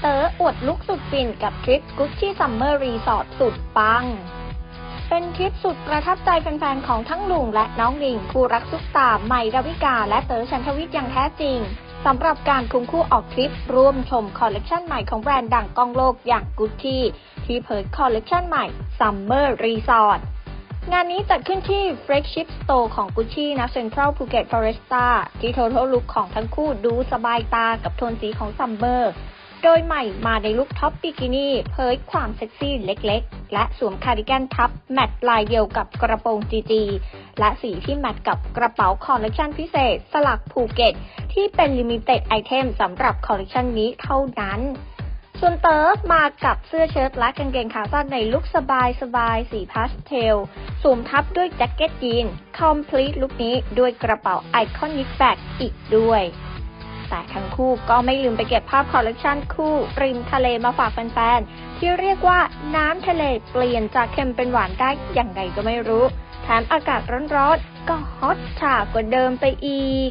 เต๋ออวดลุกสุดฟินกับทริปกุชชี่ซัมเมอร์รีสอร์ทสุดปัง เป็นทริปสุดประทับใจแฟนๆ ของทั้งลุงและน้องลิง คู่รักซุปตาใหม่ดาวิกา และเต๋อชันทวิทย์อย่างแท้จริงสำหรับการคุ้มคู่ออกทริปร่วมชมคอลเลกชันใหม่ของแบรนด์ดังกองโลกอย่างกุชชี่ที่เผยคอลเลกชันใหม่ Summer Resort งานนี้จัดขึ้นที่ Flagship Store ของ Gucci นะ Central Phuket Foresta ที่ Total Look ของทั้งคู่ดูสบายตากับโทนสีของ Summer โดยใหม่มาในลุคท็อปบิกินี่เผยความเซ็กซี่เล็กๆ และสวมคาร์ดิแกนทับแมตต์ลายเดียวกับกระโปรงจีจีและสีที่แมทกับกระเป๋าคอลเลกชันพิเศษ สลักภูเก็ต ที่เป็นลิมิเต็ดไอเทมสำหรับคอลเลกชันนี้เท่านั้น ส่วนเติร์ฟมากับเสื้อเชิ้ตและกางเกงขาสั้นในลุคสบายสบายๆสีพาสเทลสวมทับด้วยแจ็คเก็ตยีนคอมพลีทลุคนี้ด้วยกระเป๋าไอคอนิกแบกอีกด้วย แต่ทั้งคู่ก็ไม่ลืมไปเก็บภาพคอลเลกชันคู่ริมทะเลมาฝากแฟนๆ ที่เรียกว่าน้ำทะเลเปลี่ยนจากเค็มเป็นหวานได้อย่างไรก็ไม่รู้ แถมอากาศร้อนๆ ก็ฮอตฉากว่าเดิมไปอีก